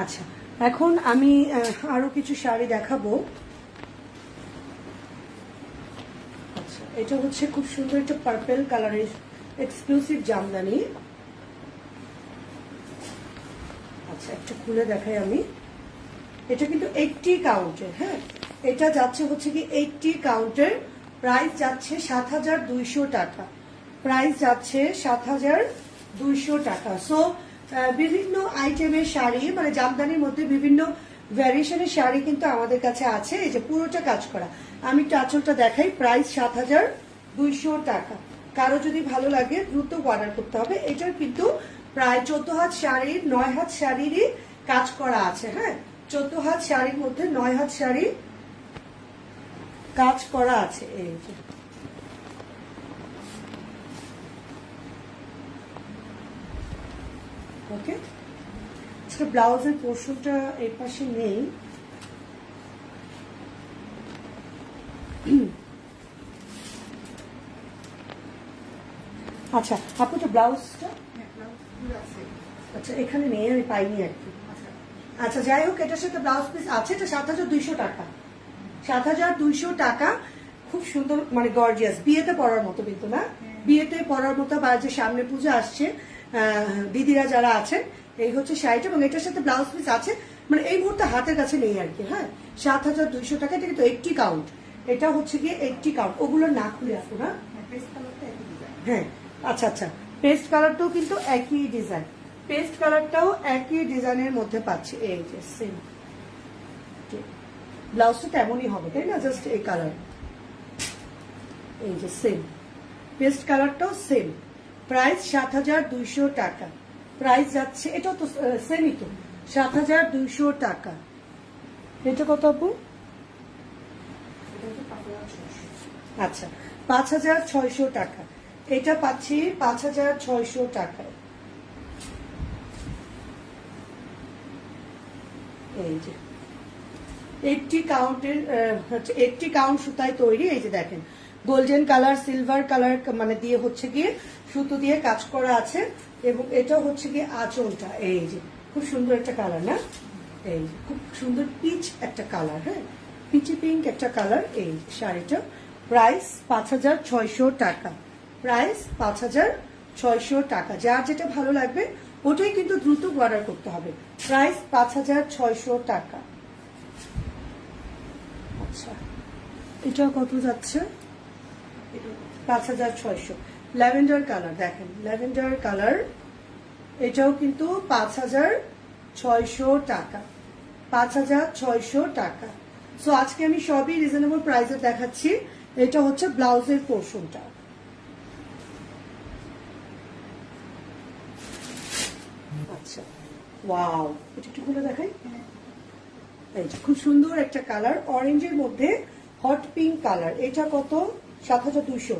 আচ্ছা এখন আমি আরও কিছু শাড়ি দেখাবো। আচ্ছা এটা হচ্ছে খুব সুন্দর একটা পার্পেল কালারের এক্সক্লুসিভ জামদানি। আচ্ছা একটু খুলে দেখাই আমি। এটা কিন্তু এইটটি কাউন্টের হ্যাঁ? এটা যাচ্ছে হচ্ছে কি এইটটি কাউন্টের প্রাইস যাচ্ছে সাত হাজার দুইশো টাকা। প্রাইস যাচ্ছে সাত হাজার দুইশো টাকা। সো বিভিন্ন আইটেমের শাড়ি মানে জামদানির মধ্যে বিভিন্ন ভ্যারিয়েশনের শাড়ি কিন্তু আমাদের কাছে আছে। এই যে পুরোটা কাজ করা। আমি একটু আঁচলটা দেখাই। প্রাইস সাত হাজার দুইশো টাকা। কারও যদি ভালো লাগে, দ্রুত অর্ডার করতে হবে। এটার কিন্তু প্রায় চোদ্দ হাত শাড়ির নয় হাত শাড়িরই কাজ করা আছে হ্যাঁ? চোদ্দ হাত শাড়ির মধ্যে নয় হাত শাড়ি কাজ করা আছে। এই ওকে? আজকে ব্লাউজের পোর্শনটা এই পাশে নেই। আচ্ছা আপু তো ব্লাউজটা? আচ্ছা এখানে নেই আমি পাইনি আর কি। আচ্ছা। যাই হোক এটার সাথে ব্লাউজ পিস আছে এটা সাত হাজার দুইশো টাকা। সাত হাজার দুইশো টাকা খুব সুন্দর মানে গর্জিয়াস। বিয়েতে পরার মতো কিন্তু না? বিয়েতে পরার মতো বা যে সামনে পুজো আসছে দিদিরা যারা আছেন এই হচ্ছে শাড়িটা এবং এটার সাথে ব্লাউজ পিস আছে। মানে এই মুহূর্তে হাতের কাছে নেই আর কি হ্যাঁ? সাত হাজার দুইশো টাকা এটা কিন্তু এইটটি কাউন্ট এটা হচ্ছে গিয়ে এইটটি কাউন্ট ওগুলো না খুলে আসব না? হ্যাঁ আচ্ছা আচ্ছা। পেস্ট কালারটাও কিন্তু একই ডিজাইন পেস্ট কালারটাও একই ডিজাইনের মধ্যে পাচ্ছি। এই যে সেম ব্লাউজটা তেমনই হবে তাই না? জাস্ট এই কালার এই যে সেম পেস্ট কালারটাও সেম প্রাইস সাত হাজার দুইশো টাকা। প্রাইস যাচ্ছে এটাও তো সেমই তো, সাত হাজার দুইশো টাকা। এটা কত আপু? আচ্ছা পাঁচ হাজার ছয়শো টাকা। এটা পাচ্ছি পাঁচ হাজার ছয়শো টাকায়। এই যে এইটটি কাউন্টের এইটটি কাউন্ট সুতায় তৈরি, এই যে দেখেন। গোল্ডেন কালার সিলভার কালার মানে দিয়ে হচ্ছে গিয়ে সুতো দিয়ে কাজ করা আছে এবং এটা হচ্ছে গিয়ে আঁচলটা। এই যে, খুব সুন্দর একটা কালার না? এই খুব সুন্দর পিচ একটা কালার হ্যাঁ? পিচি পিঙ্ক একটা কালার এই শাড়িটা। প্রাইস পাঁচ হাজার ছয়শো টাকা। প্রাইস পাঁচ হাজার ছয়শো টাকা। যার যেটা ভালো লাগবে, ওটাই কিন্তু দ্রুত অর্ডার করতে হবে। প্রাইস পাঁচ হাজার ছয়শো টাকা। আচ্ছা এটা কত যাচ্ছে? পাঁচ হাজার ছয়শো। ল্যাভেন্ডার কালার, দেখেন, ল্যাভেন্ডার কালার, এটাও কিন্তু পাঁচ হাজার ছয়শো টাকা। পাঁচ হাজার ছয়শো টাকা। সো আজকে আমি সবই রিজনেবল প্রাইসে দেখাচ্ছি। এটা হচ্ছে ব্লাউজের পোর্শনটা আচ্ছা ওয়াও এটা একটু খুলে দেখাই। এই খুব সুন্দর একটা কালার অরেঞ্জের মধ্যে হট পিঙ্ক কালার এটা কত? সাত হাজার দুইশো।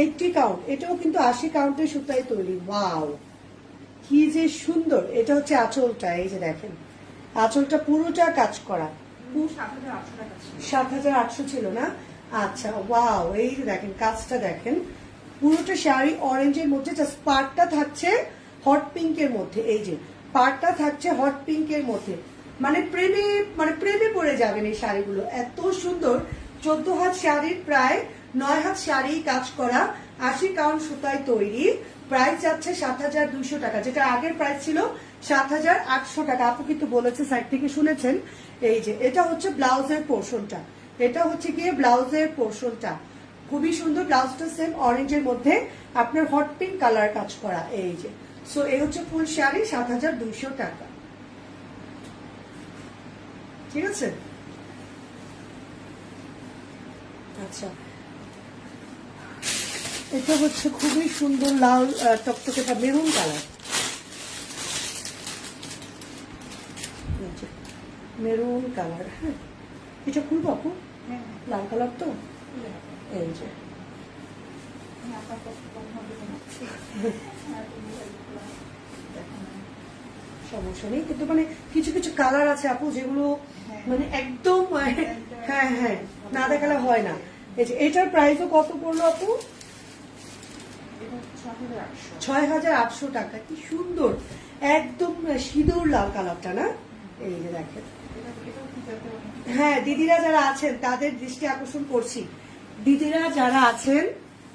এইটটি কাউন্ট এটাও কিন্তু আশি কাউন্টের সুতায় তৈরি। ওয়াও কি যে সুন্দর! এটা হচ্ছে আঁচলটা এই যে দেখেন। আঁচলটা পুরোটা কাজ করা। সাত হাজার আটশো ছিল। না? আচ্ছা ওয়াও এই যে দেখেন কাজটা দেখেন। পুরোটা শাড়ি অরেঞ্জের মধ্যে জাস্ট পার্টটা থাকছে হট পিঙ্কের মধ্যে। এই যে পার্টটা থাকছে হট পিঙ্কের মধ্যে। মানে প্রেমে মানে প্রেমে পড়ে যাবেন এই শাড়িগুলো। এত সুন্দর। চোদ্দ হাত শাড়ির প্রায় নয় হাত শাড়ি কাজ করা, আশি কাউন্ট সুতায় তৈরি। প্রাইস যাচ্ছে সাত হাজার দুইশো টাকা। যেটা আগের প্রাইস ছিল সাত হাজার আটশো টাকা। আপু কিন্তু বলেছে সাইড থেকে শুনেছেন। এই যে, এটা হচ্ছে ব্লাউজের পোর্শনটা। এটা হচ্ছে গিয়ে ব্লাউজের পোর্শনটা। খুবই সুন্দর, ব্লাউজটা সেম অরেঞ্জের মধ্যে। আপনার হট পিঙ্ক কালার কাজ করা, এই যে। সো এই হচ্ছে ফুল শাড়ি, সাত হাজার দুইশো টাকা। ঠিক আছে? আচ্ছা। এটা হচ্ছে খুবই সুন্দর লাল টকটকে মেরুন কালার। মেরুন কালার হ্যাঁ? এটা খুলবো আপু লাল কালার তো? এই যে। সমস্যা নেই কিন্তু মানে কিছু কিছু কালার আছে আপু যেগুলো মানে একদম হ্যাঁ হ্যাঁ না দেখালে হয় না। এটার প্রাইসও কত পড়ল আপু? ছয় হাজার আটশো। টাকা কি সুন্দর। একদম সিঁদুর লাল কালারটা না? এই যে দেখেন। হ্যাঁ দিদিরা যারা আছেন তাদের দৃষ্টি আকর্ষণ করছি। দিদিরা যারা আছেন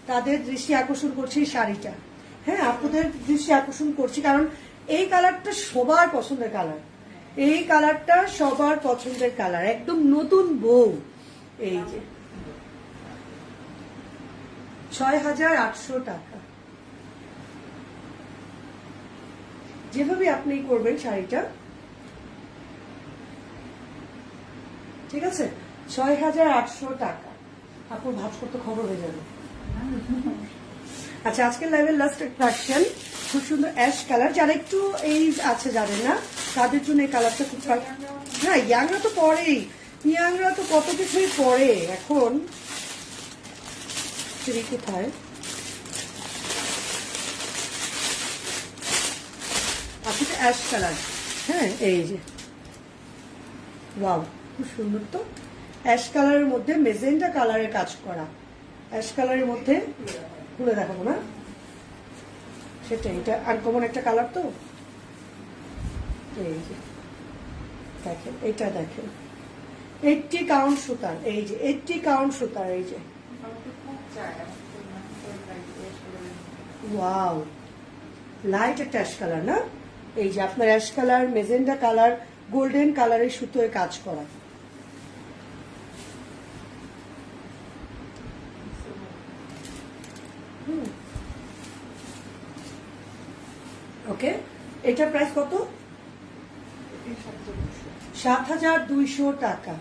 তাদের দৃষ্টি আকর্ষণ করছি শাড়িটা। হ্যাঁ আপনাদের দৃষ্টি আকর্ষণ করছি কারণ এই কালারটা সবার পছন্দের কালার। এই কালারটা সবার পছন্দের কালার। একদম নতুন বউ। এই যে। ছয় হাজার আটশো টাকা। যেভাবে আপনি করবেন শাড়িটা। ঠিক আছে? ছয় হাজার আটশো টাকা। আপুর ভাজ করতে খবর হয়ে যাবে। আচ্ছা আজকের লাইভের লাস্ট কালেকশন খুব সুন্দর অ্যাশ কালার যারা একটু এই আছে যাদের না, তাদের জন্য এই কালারটা খুব। হ্যাঁ ইয়াংরা তো পরেই। ইয়াংরা তো কত কিছুই পরে। এখন সেটি কোথায়? আচ্ছা অ্যাশ কালার হ্যাঁ এই যে। ওয়াও খুব সুন্দর তো। অ্যাশ কালারের মধ্যে মেজেন্টা কালারের কাজ করা। অ্যাশ কালারের মধ্যে খুলে দেখাবো না। সেটা এটা আনকমন একটা কালার তো? এই যে, দেখেন, এটা দেখেন। এইটটি কাউন্ট সুতার, এই যে এইটটি কাউন্ট সুতার, এই যে। ওয়াও লাইট একটা অ্যাশ কালার না? এই যে, আপনার ash colour magenta colour golden কালারের সুতোয় কাজ করা। ওকে? এটার প্রাইস কত? সাত হাজার দুইশো টাকা।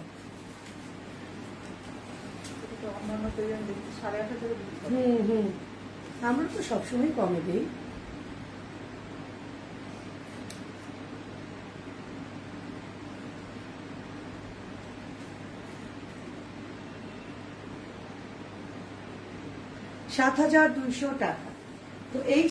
আমরা তো সবসময় কমে দিই। সাত হাজার দুইশো টাকা। তো এই